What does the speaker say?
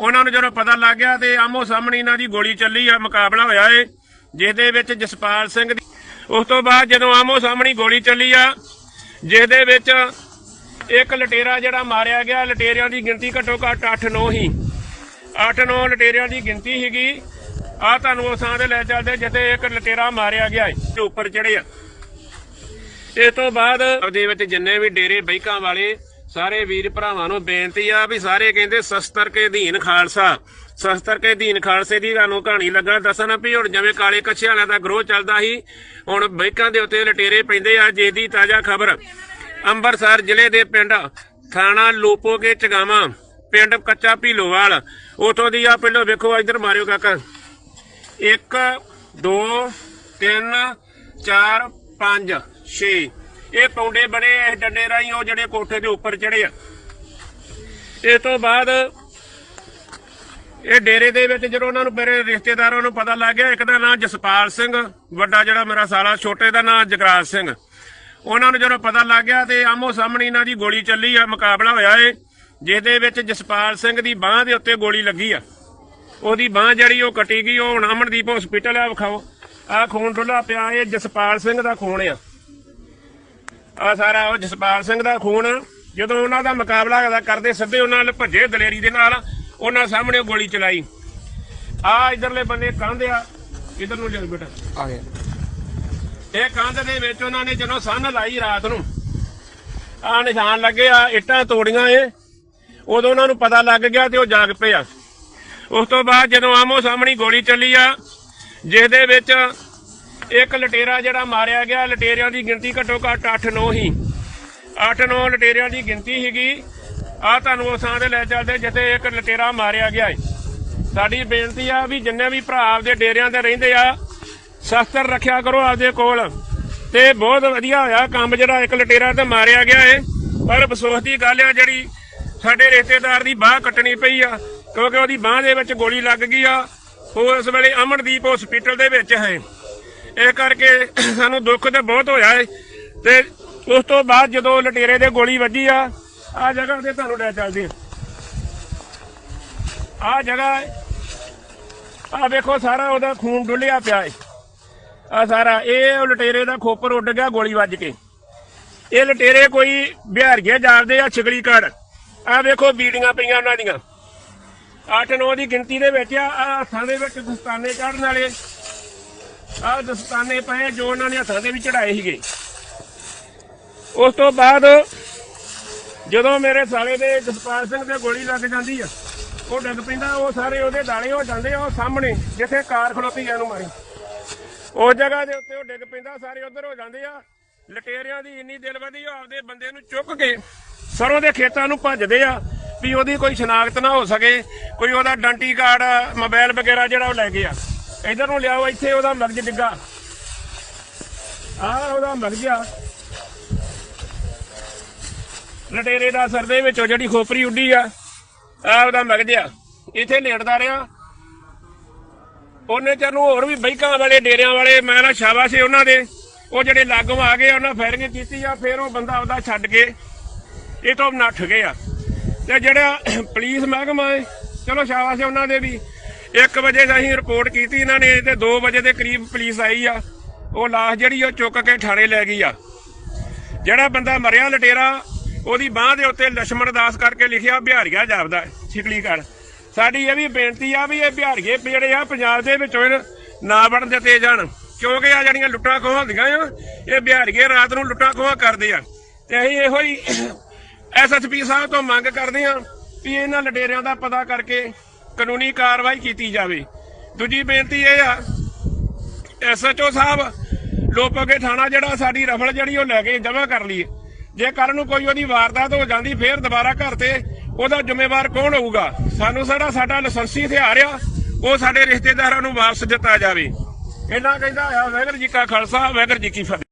ਉਹਨਾਂ ਨੂੰ ਜਦੋਂ ਪਤਾ ਲੱਗ ਗਿਆ ਤੇ ਆਮੋ ਸਾਹਮਣੇ ਇਹਨਾਂ ਦੀ ਗੋਲੀ ਚੱਲੀ ਆ, ਮੁਕਾਬਲਾ ਹੋਇਆ ਏ ਜਿਸ ਵਿੱਚ ਜਸਪਾਲ ਸਿੰਘ ਦੀ ਉਸ ਤੋਂ ਬਾਅਦ ਜਦੋਂ ਆਮੋ ਸਾਹਮਣੇ ਗੋਲੀ ਚੱਲੀ ਆ ਜਿਸ ਵਿੱਚ ਇੱਕ ਲਟੇਰਾ ਜਿਹੜਾ ਮਾਰਿਆ ਗਿਆ, ਲਟੇਰਿਆਂ ਦੀ ਗਿਣਤੀ ਘੱਟੋ ਘੱਟ 8-9 ਹੀ। 8-9 ਲਟੇਰਿਆਂ ਦੀ ਗਿਣਤੀ ਸੀਗੀ। ਆ ਤੁਹਾਨੂੰ ਉਸ ਥਾਂ ਤੇ ਲੈ ਚੱਲਦੇ ਜਿੱਥੇ ਇੱਕ ਲਟੇਰਾ ਮਾਰਿਆ ਗਿਆ ਏ, ਤੇ ਉੱਪਰ ਚੜੇ ਆ। ਇਸ ਤੋਂ ਬਾਅਦ ਦੇ ਵਿੱਚ ਜਿੰਨੇ ਵੀ ਡੇਰੇ ਬੈਕਾਂ ਵਾਲੇ ਸਾਰੇ ਵੀਰ ਭਰਾਵਾਂ ਨੂੰ ਬੇਨਤੀ ਆ ਵੀ ਸਾਰੇ ਕਹਿੰਦੇ ਸਸਤਰ ਕੇ ਅਧੀਨ ਖਾਲਸਾ, ਸਸਤਰ ਕੇ ਅਧੀਨ ਖਾਲਸੇ ਦੀ ਤੁਹਾਨੂੰ ਕਹਾਣੀ ਲੱਗਾ ਦੱਸਣ ਵੀ ਹੁਣ ਜਿਵੇਂ ਕਾਲੇ ਕੱਛੇ ਦਾ ਗਰੋਹ ਚੱਲਦਾ ਸੀ, ਹੁਣ ਬੈਕਾਂ ਦੇ ਉੱਤੇ ਲਟੇਰੇ ਪੈਂਦੇ ਆ, ਜੇ ਦੀ ਤਾਜ਼ਾ ਖਬਰ। ਅੰਮ੍ਰਿਤਸਰ ਜ਼ਿਲ੍ਹੇ ਦੇ ਪਿੰਡ ਥਾਣਾ ਲੋਪੋਗੇ ਚਗਾਵਾਂ, ਪਿੰਡ ਕੱਚਾ ਭੀਲੋਵਾਲ। ਉਥੋਂ ਦੀ ਆ ਪਹਿਲਾਂ ਵੇਖੋ ਇਧਰ ਮਾਰਿਓ ਕਾਕਾ। 1 2 3 4 5 6 ਇਹ ਪੌਂਡੇ ਬਣੇ ਇਸ ਡੰਡੇ ਰਾਹੀਂ ਉਹ ਜਿਹੜੇ ਕੋਠੇ ਦੇ ਉੱਪਰ ਚੜੇ ਆ। ਇਸ ਤੋਂ ਬਾਅਦ ਇਹ ਡੇਰੇ ਦੇ ਵਿੱਚ ਜਦੋਂ ਉਹਨਾਂ ਨੂੰ ਮੇਰੇ ਰਿਸ਼ਤੇਦਾਰਾਂ ਨੂੰ ਪਤਾ ਲੱਗ ਗਿਆ, ਇੱਕ ਦਾ ਨਾਮ ਜਸਪਾਲ ਸਿੰਘ, ਵੱਡਾ ਜਿਹੜਾ ਮੇਰਾ ਸਾਲਾ, ਛੋਟੇ ਦਾ ਨਾਮ ਜਗਰਾਜ ਸਿੰਘ। ਉਹਨਾਂ ਨੂੰ ਜਦੋਂ ਪਤਾ ਲੱਗ ਗਿਆ ਤੇ ਆਮੋ ਸਾਹਮਣੇ ਇਹਨਾਂ ਦੀ ਗੋਲੀ ਚੱਲੀ ਆ, ਮੁਕਾਬਲਾ ਹੋਇਆ ਏ, ਜਿਹਦੇ ਵਿੱਚ ਜਸਪਾਲ ਸਿੰਘ ਦੀ ਬਾਹ ਦੇ ਉੱਤੇ ਗੋਲੀ ਲੱਗੀ ਆ। ਉਹਦੀ ਬਾਹ ਜਿਹੜੀ ਉਹ ਕੱਟੀ ਗਈ, ਉਹ ਹੁਣ ਅਮਨਦੀਪ ਹਸਪੀਟਲ ਆ, ਵਿਖਾਓ। ਆ ਖੂਨ ਡੁੱਲਾ ਪਿਆ, ਇਹ ਜਸਪਾਲ ਸਿੰਘ ਦਾ ਖੂਨ ਆ। ਆ ਸਾਰਾ ਉਹ ਜਸਪਾਲ ਸਿੰਘ ਦਾ ਖੂਨ। ਜਦੋਂ ਉਹਨਾਂ ਦਾ ਮੁਕਾਬਲਾ ਕਰਦਾ- ਸਿੱਧੇ ਉਹਨਾਂ ਨਾਲ ਭੱਜੇ ਦਲੇਰੀ ਦੇ ਨਾਲ ਉਹਨਾਂ ਸਾਹਮਣੇ ਗੋਲੀ ਚਲਾਈ। ਆ ਇਧਰਲੇ ਬੰਨੇ ਕੰਧ ਆ ਇਧਰ ਨੂੰ ਲੈ ਬੇਟਾ। ਆ ਗਿਆ। ਇਹ ਕੰਧ ਦੇ ਵਿੱਚ ਉਹਨਾਂ ਨੇ ਜਦੋਂ ਸੰਨ ਲਾਈ ਰਾਤ ਨੂੰ ਆ ਨਿਸ਼ਾਨ ਲੱਗੇ ਆ ਇੱਟਾਂ ਤੋੜੀਆਂ ਏ ਉਦੋਂ ਉਹਨਾਂ ਨੂੰ ਪਤਾ ਲੱਗ ਗਿਆ ਤੇ ਉਹ ਜਾਗ ਪਏ ਆ ਉਸ ਤੋਂ ਬਾਅਦ ਜਦੋਂ ਆਮੋ ਸਾਹਮਣੀ ਗੋਲੀ ਚੱਲੀ ਆ ਜਿਸ ਦੇ ਵਿੱਚ ਇੱਕ ਲਟੇਰਾ ਜਿਹੜਾ ਮਾਰਿਆ ਗਿਆ, ਲਟੇਰਿਆਂ ਦੀ ਗਿਣਤੀ ਘੱਟੋ ਘੱਟ 8-9 ਹੀ। 8-9 ਲਟੇਰਿਆਂ ਦੀ ਗਿਣਤੀ ਸੀਗੀ। ਆ ਤੁਹਾਨੂੰ ਉਸ ਥਾਂ ਤੇ ਲੈ ਚੱਲਦੇ ਜਿੱਥੇ ਇੱਕ ਲਟੇਰਾ ਮਾਰਿਆ ਗਿਆ ਏ। ਸਾਡੀ ਬੇਨਤੀ ਆ ਵੀ ਜਿੰਨੇ ਵੀ ਭਰਾ ਆਪਦੇ ਡੇਰਿਆਂ ਤੇ ਰਹਿੰਦੇ ਆ, ਸ਼ਸਤਰ ਰੱਖਿਆ ਕਰੋ ਆਪਦੇ ਕੋਲ। ਤੇ ਬਹੁਤ ਵਧੀਆ ਹੋਇਆ ਕੰਮ ਜਿਹੜਾ ਇੱਕ ਲਟੇਰਾ ਤੇ ਮਾਰਿਆ ਗਿਆ ਹੈ ਪਰ ਅਫਸੋਸ ਦੀ ਗੱਲ ਆ ਜਿਹੜੀ ਸਾਡੇ ਰਿਸ਼ਤੇਦਾਰ ਦੀ ਬਾਹ ਕੱਟਣੀ ਪਈ ਆ, ਕਿਉਂਕਿ ਉਹਦੀ ਬਾਹ ਦੇ ਵਿੱਚ ਗੋਲੀ ਲੱਗ ਗਈ ਆ। ਉਹ ਇਸ ਵੇਲੇ ਅਮਨਦੀਪ ਹਸਪੀਟਲ ਦੇ ਵਿੱਚ ਹੈ। ਇਹ ਕਰਕੇ ਸਾਨੂੰ ਦੁੱਖ ਤੇ ਬਹੁਤ ਹੋਇਆ ਹੈ ਤੇ ਉਸ ਤੋਂ ਬਾਅਦ ਜਦੋਂ ਲਟੇਰੇ ਦੇ ਗੋਲੀ ਵੱਜੀ ਆ ਆ ਜਗ੍ਹਾ ਤੇ ਤੁਹਾਨੂੰ ਲੈ ਚੱਲਦੇ ਆ। ਆ ਜਗ੍ਹਾ ਆ ਵੇਖੋ ਸਾਰਾ ਉਹਦਾ ਖੂਨ ਡੁੱਲਿਆ ਪਿਆ ਏ। ਆ ਸਾਰਾ, ਇਹ ਲਟੇਰੇ ਦਾ ਖੋਪਰ ਉੱਡ ਗਿਆ ਗੋਲੀ ਵੱਜ ਕੇ। ਇਹ ਲਟੇਰੇ ਕੋਈ ਬਿਹਾਰੀਏ ਜਾਣਦੇ ਆ ਛਗੜੀ ਘੜ ਆ ਵੇਖੋ ਬੀੜੀਆਂ ਪਈਆਂ ਉਹਨਾਂ ਦੀਆਂ। 8-9 ਦੀ ਗਿਣਤੀ ਦੇ ਵਿੱਚ ਆ, ਆਹ ਹੱਥਾਂ ਦੇ ਵਿੱਚ ਦਸਤਾਨੇ ਚੜਨ ਵਾਲੇ। ਆ ਦਸਤਾਨੇ ਪਏ ਜੋ ਉਹਨਾਂ ਨੇ ਹੱਥਾਂ ਦੇ ਵੀ ਚੜਾਏ ਸੀਗੇ। ਉਸ ਤੋਂ ਬਾਅਦ ਜਦੋਂ ਮੇਰੇ ਸਾਲੇ ਦੇ ਜਸਪਾਲ ਸਿੰਘ ਤੇ ਗੋਲੀ ਲੱਗ ਜਾਂਦੀ ਆ, ਉਹ ਡਿੱਗ ਪੈਂਦਾ, ਉਹ ਸਾਰੇ ਉਹਦੇ ਦਾਣੇ ਹੋ ਜਾਂਦੇ ਆ, ਉਹ ਸਾਹਮਣੇ, ਜਿੱਥੇ ਕਾਰ ਖਲੋਤੀ ਆ ਨੂੰ ਮਾਰੀ। ਉਸ ਜਗ੍ਹਾ ਦੇ ਉੱਤੇ ਉਹ ਡਿੱਗ ਪੈਂਦਾ, ਸਾਰੇ ਉਧਰ ਹੋ ਜਾਂਦੇ ਆ। ਲਟੇਰਿਆਂ ਦੀ ਇੰਨੀ ਦਿਲਵਦੀ ਉਹ ਆਪਦੇ ਬੰਦੇ ਨੂੰ ਚੁੱਕ ਕੇ ਸਰੋਂ ਦੇ ਖੇਤਾਂ ਨੂੰ ਭੱਜਦੇ ਆ ਵੀ ਉਹਦੀ ਕੋਈ ਸ਼ਨਾਖਤ ਨਾ ਹੋ ਸਕੇ, ਕੋਈ ਉਹਦਾ ਡੰਟੀ ਕਾਰਡ, ਮੋਬਾਈਲ ਵਗੈਰਾ ਜਿਹੜਾ ਉਹ ਲੈ ਗਿਆ ਇਧਰ ਨੂੰ ਲਿਆਓ, ਇੱਥੇ ਉਹਦਾ ਮਗਜ ਡਿੱਗਾ। ਆ ਉਹਦਾ ਮਗਜ ਲਟੇਰੇ ਦਾ ਸਰ ਦੇ ਵਿੱਚੋਂ ਜਿਹੜੀ ਖੋਪਰੀ ਉੱਡੀ ਆ ਆ ਉਹਦਾ ਮਗਜ ਇੱਥੇ ਲੇਟਦਾ ਰਿਹਾ। ਉਹਨੇ ਚਿਰ ਨੂੰ ਹੋਰ ਵੀ ਬੈਕਾਂ ਵਾਲੇ, ਡੇਰਿਆਂ ਵਾਲੇ, ਮੈਂ ਨਾ ਸ਼ਾਬਾਸ਼ ਏ ਉਹਨਾਂ ਦੇ। ਉਹ ਜਿਹੜੇ ਲਾਗੋਂ ਆ ਗਏ ਉਹਨਾਂ ਫਾਇਰਿੰਗ ਕੀਤੀ ਆ, ਫਿਰ ਉਹ ਬੰਦਾ ਉਹਦਾ ਛੱਡ ਕੇ ਇਹ ਤੋਂ ਨੱਠ ਗਏ ਆ ਤੇ ਜਿਹੜਾ ਪੁਲਿਸ ਮਹਿਕਮਾ ਹੈ ਚਲੋ ਸ਼ਾਬਾਸ਼ ਏ ਉਹਨਾਂ ਦੇ ਵੀ। ਇੱਕ ਵਜੇ ਅਸੀਂ ਰਿਪੋਰਟ ਕੀਤੀ ਇਹਨਾਂ ਨੇ ਤੇ 2 ਵਜੇ ਦੇ ਕਰੀਬ ਪੁਲਿਸ ਆਈ ਆ। ਉਹ ਲਾਸ਼ ਜਿਹੜੀ ਉਹ ਚੁੱਕ ਕੇ ਥਾਣੇ ਲੈ ਗਈ ਆ। ਜਿਹੜਾ ਬੰਦਾ ਮਰਿਆ ਲਟੇਰਾ, ਉਹਦੀ ਬਾਹ ਦੇ ਉੱਤੇ ਲక్ష్మణ ਦਾਸ ਕਰਕੇ ਲਿਖਿਆ ਬਿਹਾਰੀਆ ਜਾਪਦਾ ਛਿਕਲੀਗੜ ਸਾਡੀ ਇਹ ਵੀ ਬੇਨਤੀ ਆ ਵੀ ਇਹ ਬਿਹਾਰੀਏ ਜਿਹੜੇ ਆ, ਪੰਜਾਬ ਦੇ ਵਿੱਚੋਂ ਨਾ ਵੜਨ ਦਿੱਤੇ ਜਾਣ। ਕਿਉਂਕਿ ਆ ਜਿਹੜੀਆਂ ਲੁੱਟਾਂ ਖੋਹਾਂ ਹੁੰਦੀਆਂ ਆ, ਇਹ ਬਿਹਾਰੀਏ ਰਾਤ ਨੂੰ ਲੁੱਟਾਂ ਖੋਹਾਂ ਕਰਦੇ ਆ। ਤੇ ਅਸੀਂ ਇਹੋ ਹੀ ਐਸਐਸਪੀ ਸਾਹਿਬ ਤੋਂ ਮੰਗ ਕਰਦੇ ਆ ਵੀ ਇਹਨਾਂ ਲਟੇਰਿਆਂ ਦਾ ਪਤਾ ਕਰਕੇ ਕਾਨੂੰਨੀ ਕਾਰਵਾਈ ਕੀਤੀ ਜਾਵੇ। ਦੂਜੀ ਬੇਨਤੀ ਇਹ ਆ ਐਸਐਚਓ ਸਾਹਿਬ ਲੋਪੋਗੇ ਥਾਣਾ ਜਿਹੜਾ, ਸਾਡੀ ਰਫਲ ਜਿਹੜੀ ਉਹ ਲੈ ਕੇ ਜਮ੍ਹਾਂ ਕਰ ਲਈਏ। ਜੇ ਕੱਲ ਨੂੰ ਕੋਈ ਉਹਦੀ ਵਾਰਦਾਤ ਹੋ ਜਾਂਦੀ, ਫੇਰ ਦੁਬਾਰਾ ਘਰ ਤੇ ਉਹਦਾ ਜ਼ਿੰਮੇਵਾਰ ਕੌਣ ਹੋਊਗਾ? ਸਾਨੂੰ ਸਾਡਾ ਸਾਡਾ ਲਾਇਸੈਂਸੀ ਹਥਿਆਰ ਆ, ਉਹ ਸਾਡੇ ਰਿਸ਼ਤੇਦਾਰਾਂ ਨੂੰ ਵਾਪਸ ਦਿੱਤਾ ਜਾਵੇ। ਇਹਨਾਂ ਕਹਿੰਦਾ ਆ ਵੈਗਰ ਜੀ ਕਾ ਖਾਲਸਾ, ਵਾਹਿਗੁਰੂ ਜੀ ਕੀ ਫਤਿਹ।